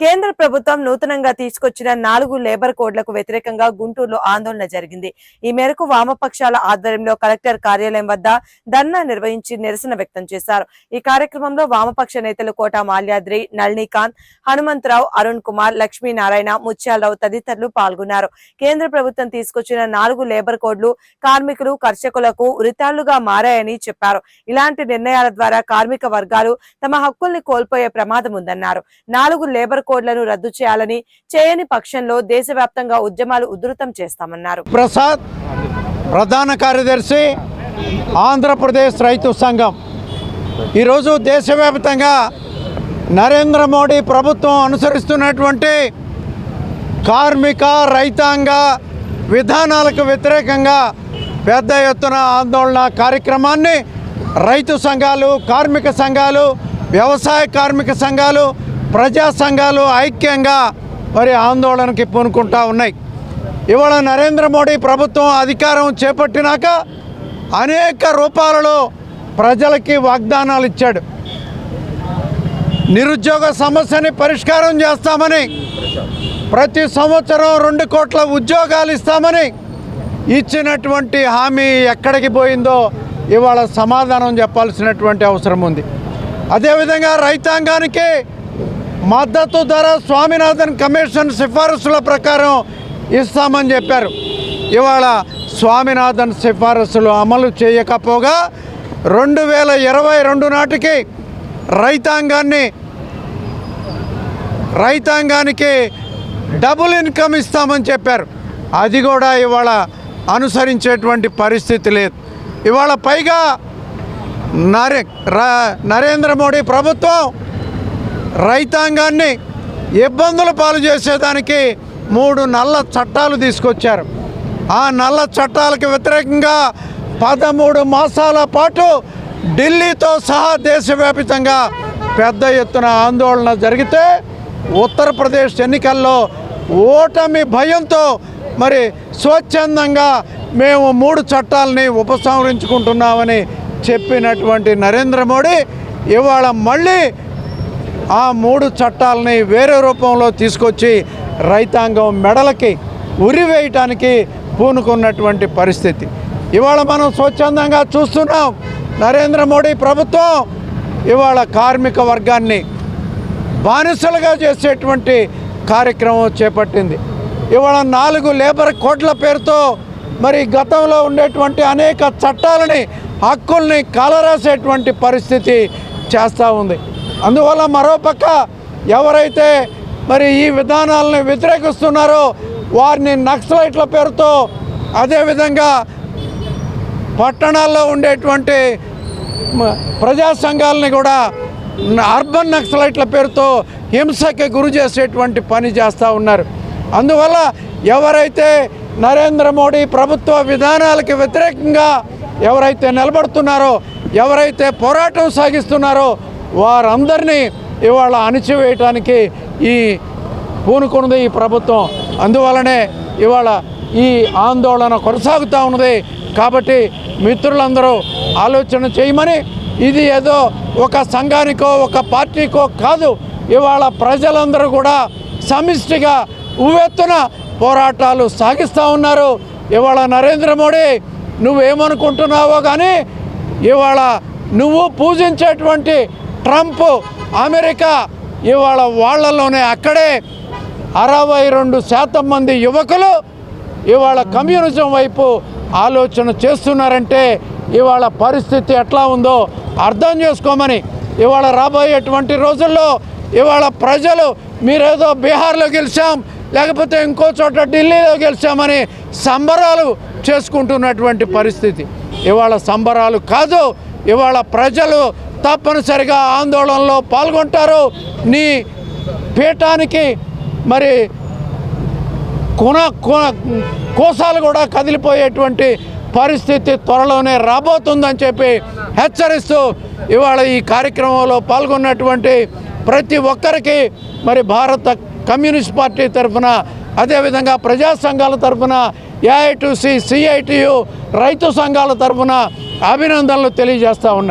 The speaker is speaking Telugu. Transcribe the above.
కేంద్ర ప్రభుత్వం నూతనంగా తీసుకొచ్చిన నాలుగు లేబర్ కోడ్లకు వ్యతిరేకంగా గుంటూరులో ఆందోళన జరిగింది. ఈ మేరకు వామపక్షాల ఆధ్వర్యంలో కలెక్టర్ కార్యాలయం వద్ద ధర్నా నిర్వహించి నిరసన వ్యక్తం చేశారు. ఈ కార్యక్రమంలో వామపక్ష నేతలు కోట మాల్యాద్రి నళినీకాంత్ హనుమంతరావు అరుణ్ కుమార్ లక్ష్మీనారాయణ ముత్యాలరావు తదితరులు పాల్గొన్నారు. కేంద్ర ప్రభుత్వం తీసుకొచ్చిన నాలుగు లేబర్ కోడ్లు కార్మికులు కర్షకులకు ఉరితాళ్ళుగా మారాయని చెప్పారు. ఇలాంటి నిర్ణయాల ద్వారా కార్మిక వర్గాలు తమ హక్కుల్ని కోల్పోయే ప్రమాదం ఉందన్నారు నాలుగు లేబర్ కోడ్లను రద్దు చేయాలని చేయని పక్షంలో దేశవ్యాప్తంగా ఉద్యమాలు ఉధృతం చేస్తామన్నారు. ప్రసాద్ ప్రధాన కార్యదర్శి ఆంధ్రప్రదేశ్ రైతు సంఘం. ఈరోజు దేశవ్యాప్తంగా నరేంద్ర మోడీ ప్రభుత్వం అనుసరిస్తున్నటువంటి కార్మిక రైతాంగ విధానాలకు వ్యతిరేకంగా పెద్ద ఎత్తున ఆందోళన కార్యక్రమాన్ని రైతు సంఘాలు కార్మిక సంఘాలు వ్యవసాయ కార్మిక సంఘాలు ప్రజా సంఘాలు ఐక్యంగా మరి ఆందోళనకి పూనుకుంటా ఉన్నాయి. ఇవాళ నరేంద్ర మోడీ ప్రభుత్వం అధికారం చేపట్టినాక అనేక రూపాలలో ప్రజలకి వాగ్దానాలు ఇచ్చాడు. నిరుద్యోగ సమస్యని పరిష్కారం చేస్తామని ప్రతి సంవత్సరం రెండు కోట్ల ఉద్యోగాలు ఇస్తామని ఇచ్చినటువంటి హామీ ఎక్కడికి పోయిందో ఇవాళ సమాధానం చెప్పాల్సినటువంటి అవసరం ఉంది. అదేవిధంగా రైతాంగానికి మద్దతు ధర స్వామినాథన్ కమిషన్ సిఫారసుల ప్రకారం ఇస్తామని చెప్పారు. ఇవాళ స్వామినాథన్ సిఫారసులు అమలు చేయకపోగా రెండు వేల ఇరవై రెండు నాటికి రైతాంగాన్ని రైతాంగానికి డబుల్ ఇన్కమ్ ఇస్తామని చెప్పారు. అది కూడా ఇవాళ అనుసరించేటువంటి పరిస్థితి లేదు. ఇవాళ పైగా నరే నరేంద్ర మోడీ ప్రభుత్వం రైతాంగాన్ని ఇబ్బందుల పాలు చేసేదానికి మూడు నల్ల చట్టాలు తీసుకొచ్చారు. ఆ నల్ల చట్టాలకు వ్యతిరేకంగా పదమూడు మాసాల పాటు ఢిల్లీతో సహా దేశవ్యాపితంగా పెద్ద ఎత్తున ఆందోళన జరిగితే ఉత్తరప్రదేశ్ ఎన్నికల్లో ఓటమి భయంతో మరి స్వచ్ఛందంగా మేము మూడు చట్టాలని ఉపసంహరించుకుంటున్నామని చెప్పినటువంటి నరేంద్ర మోడీ ఇవాళ మళ్ళీ ఆ మూడు చట్టాలని వేరే రూపంలో తీసుకొచ్చి రైతాంగం మెడలకి ఉరి వేయటానికి పూనుకున్నటువంటి పరిస్థితి. ఇవాళ మనం స్వచ్ఛందంగా చూస్తున్నాం. నరేంద్ర మోడీ ప్రభుత్వం ఇవాళ కార్మిక వర్గాన్ని బానిసలుగా చేసేటువంటి కార్యక్రమం చేపట్టింది. ఇవాళ నాలుగు లేబర్ కోడ్ల పేరుతో మరి గతంలో ఉండేటువంటి అనేక చట్టాలని హక్కుల్ని కాలరాసేటువంటి పరిస్థితి చేస్తూ ఉంది. అందువల్ల మరోపక్క ఎవరైతే మరి ఈ విధానాలను వ్యతిరేకిస్తున్నారో వారిని నక్సలైట్ల పేరుతో అదేవిధంగా పట్టణాల్లో ఉండేటువంటి ప్రజా సంఘాలని కూడా అర్బన్ నక్సలైట్ల పేరుతో హింసకి గురి చేసేటువంటి పని చేస్తూ ఉన్నారు. అందువల్ల ఎవరైతే నరేంద్ర మోడీ ప్రభుత్వ విధానాలకి వ్యతిరేకంగా ఎవరైతే నిలబడుతున్నారో ఎవరైతే పోరాటం సాగిస్తున్నారో వారందరినీ ఇవాళ అణిచివేయటానికి ఈ పూనుకున్నది ఈ ప్రభుత్వం. అందువలనే ఇవాళ ఈ ఆందోళన కొనసాగుతూ ఉన్నది. కాబట్టి మిత్రులందరూ ఆలోచన చేయమని ఇది ఏదో ఒక సంఘానికో ఒక పార్టీకో కాదు. ఇవాళ ప్రజలందరూ కూడా సమిష్టిగా ఉవ్వెత్తున పోరాటాలు సాగిస్తూ ఉన్నారు. ఇవాళ నరేంద్ర మోడీ నువ్వేమనుకుంటున్నావో కానీ ఇవాళ నువ్వు పూజించేటువంటి ట్రంప్ అమెరికా ఇవాళ వాళ్ళలోనే అక్కడే అరవై రెండు శాతం మంది యువకులు ఇవాళ కమ్యూనిజం వైపు ఆలోచన చేస్తున్నారంటే ఇవాళ పరిస్థితి ఎట్లా ఉందో అర్థం చేసుకోమని ఇవాళ రాబోయేటువంటి రోజుల్లో ఇవాళ ప్రజలు మీరేదో బీహార్లో గెలిచాం లేకపోతే ఇంకో చోట ఢిల్లీలో గెలిచామని సంబరాలు చేసుకుంటున్నటువంటి పరిస్థితి. ఇవాళ సంబరాలు కాదు ఇవాళ ప్రజలు తప్పనిసరిగా ఆందోళనలో పాల్గొంటారు. నీ పీఠానికి మరి కొన కోసాలు కూడా కదిలిపోయేటువంటి పరిస్థితి త్వరలోనే రాబోతుందని చెప్పి హెచ్చరిస్తూ ఇవాళ ఈ కార్యక్రమంలో పాల్గొన్నటువంటి ప్రతి ఒక్కరికి మరి భారత కమ్యూనిస్ట్ పార్టీ తరఫున అదేవిధంగా ప్రజా సంఘాల తరఫున ఏఐటీసీ సిఐటియు రైతు సంఘాల తరఫున అభినందనలు తెలియజేస్తూ ఉన్నారు